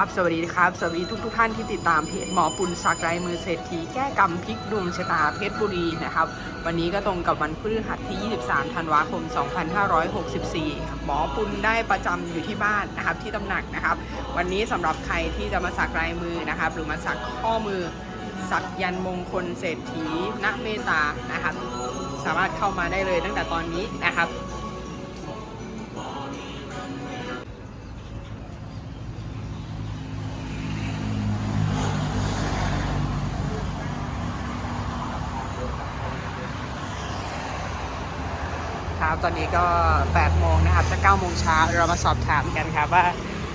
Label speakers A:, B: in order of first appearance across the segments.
A: ครับ สวัสดีครับ สวัสดีทุกทุกท่านที่ติดตามเพจหมอปุณสักไรมือเศรษฐีแก้กรรมพลิกดวงชะตาเพชรบุรีนะครับ วันนี้ก็ตรงกับวันพฤหัสที่ 23 ธันวาคม 2564 หมอปุณได้ประจำอยู่ที่บ้านนะครับที่ตำหนักนะครับ วันนี้สำหรับใครที่จะมาสักลายมือนะครับ หรือมาสักข้อมือ สักยันมงคลเศรษฐีณเมตานะครับ สามารถเข้ามาได้เลยตั้งแต่ตอนนี้นะครับ ตอนนี้ก็8โมงนะครับจะ9โมงเช้าเรามาสอบถามกันครับว่า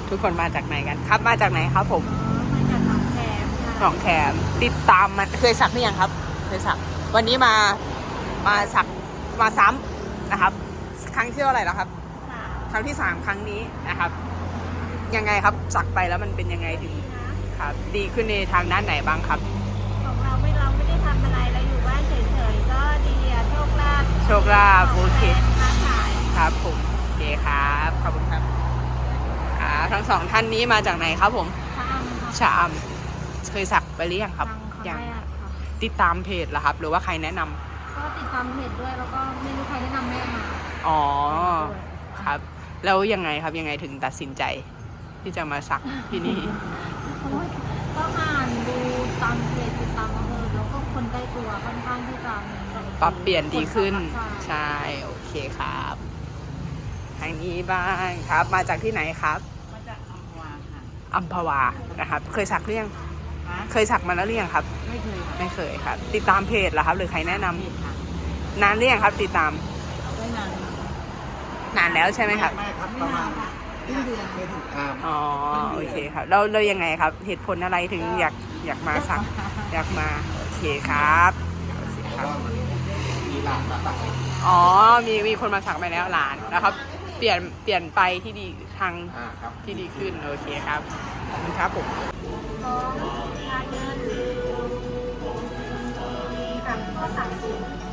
A: ทุกคนมาจากไหนกันครับมาจากไหนครับผม
B: มาจากหนองแคมค่ะ
A: หนองแขมติดตามมันเคยสักหรือยังครับเคยสัก วันนี้มามาสักมาซ้ำนะครับ ครั้งที่เท่าไหร่แล้วครับ
B: สาม
A: ครั้งที่สามครั้งนี้นะครับ ยังไงครับสักไปแล้วมันเป็นยังไงถึงครับ ดีขึ้นในทางด้านไหนบ้างครับ
B: ของเราไม่เราไม่ได้ทำอะไรเราอยู่บ้านเฉยๆก็ดีอะโชคลาภ
A: โช คลาภโอเค
B: ค้าขาย
A: ครับผมโอเคครับขอบคุณครับอ่าทั้งสองท่านนี้มาจากไหนครับผม
B: ทางค่ะ
A: ชามเคยสักไปหรือยังครับ
B: ทางเขา
A: ยัง
B: แรกค่ะ
A: ติดตามเพจเหรอครับ หรือว่าใครแนะนำ
B: ก็ติดตามเพจด้วยแล้วก็ไม่รู้ใครแนะนำแม่มา
A: อ๋อ
B: ด้วย
A: ครับ แล้วยังไงครับยังไงถึงตัดสินใจที่จะมาสักที่นี่
B: ก็อ่านดูตามเพจติดตามอำเภอแล้วก็คนใกล้ตัวค่อนข้างที่จะมี
A: ปรับเปลี่ยนดีขึ้น
B: ใช่
A: ใช่ โอเคครับทางนี้บ้างครับ มาจากที่ไหนครับ
B: มาจากอัมพวาค่ะ
A: อัมพวานะครับ เคยสักหรือยัง
B: ฮะ
A: เคยสักมาแล้วหรือยังครับ
B: ไม่เคยค่ะ
A: ไม่เคยครับ ติดตามเพจเหรอครับ หรือใครแนะนำ
B: เพจค่ะ
A: นานหรือยังครับ ติดตาม
B: ได้นาน
A: นานแล้วใช่ไหมครับ
C: ไม่ครับ
B: ไม่
C: ประ
B: นา
C: มาณ
B: นค่ะครึ่งเดือน
C: ไม่ถึงอ่า
A: อ๋อโอเคครับแล้วแล้วยังไงครับ เหตุผลอะไรถึงอยากอยากมาสักอยากมาโอเคครับโอเค
C: เพ
A: ครั
C: ราะ
A: บ
C: ว่ามันมี หลานมาตัก
A: อ๋อ มีมีคนมาสักไปแล้วหลานนะครับ เปลี่ยนเปลี่ยนไปที่ดีทาง
C: อ่าครับ
A: ที่ดีขึ้นโอเคครับขอบคุณครับผม
B: ของการเงินกับข้อสามสิบถึง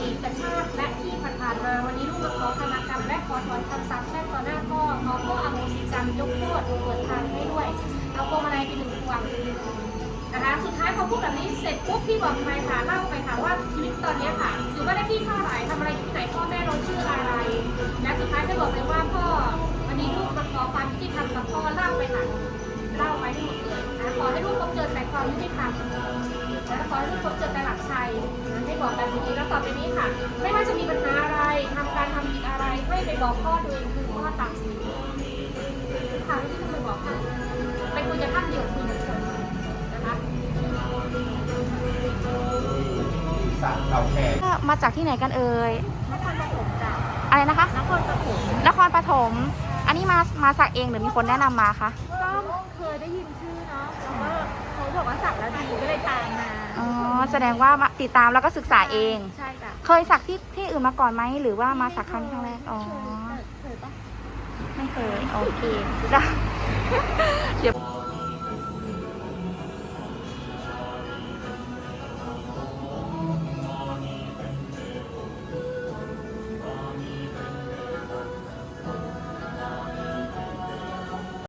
B: อดีตชาติและที่ผ่านๆมาวันนี้ลูกมาขอธนากรรมและขอถอนคำสาปแช่งต่อหน้าพ่อขอพ่ออโหสิกรรมยกโทษเปิดทางให้ด้วย เอาพวงมาลัยไปหนึ่งพวงนะคะสุดท้ายพอพูดแบบนี้เสร็จปุ๊บพี่บอกไปค่ะเล่าไปค่ะว่าชีวิตตอนนี้ค่ะอยู่บ้านเลขที่เท่าไหร่ทำอะไรอยู่ที่ไหนพ่อแม่เราชื่ออะไร และสุดท้ายก็บอกเลยว่าพ่อวันนี้ลูกมาขอความยุติธรรมกับพ่อเล่าไปค่ะเล่าไปทั้งหมดเลยนะขอให้ลูกพบเจอแต่ความยุติธรรมและขอให้ทุกคนเจอแต่หลักชัย บอกแบบนี้แล้วต่อไปนี้ค่ะ ไม่ว่าจะมีปัญหาอะไรทำการทำผิดอะไรให้ไปบอกพ่อตัวเองคือพ่อตามสิทธิ์ทางที่คุณไปบอกท่านไปคุยกับท่านเดียวคุยเฉยๆนะคะ
C: สามเต่าแขก
D: มาจากที่ไหนกันเอ่ย
B: นครปฐมจ้ะ
D: อะไรนะคะ
B: นครปฐม
D: นครปฐม อันนี้มามาสักเองหรือมีคนแนะนำมาคะ
B: ก็เคยได้ยินชื่อเนาะแล้วก็เขาบอกว่าสักแล้วดีก็เลยตามมา
D: อ๋อแสดงว่ามาติดตามแล้วก็ศึกษาเอง
B: ใช่จ้ะ
D: เคยสักที่ที่อื่นมาก่อนไหมหรือว่ามาสักครั้งนี้ครั้งแรกอ๋อ
B: เคยปะ
D: ไม่เคยโอเคแล้วเดี๋ยว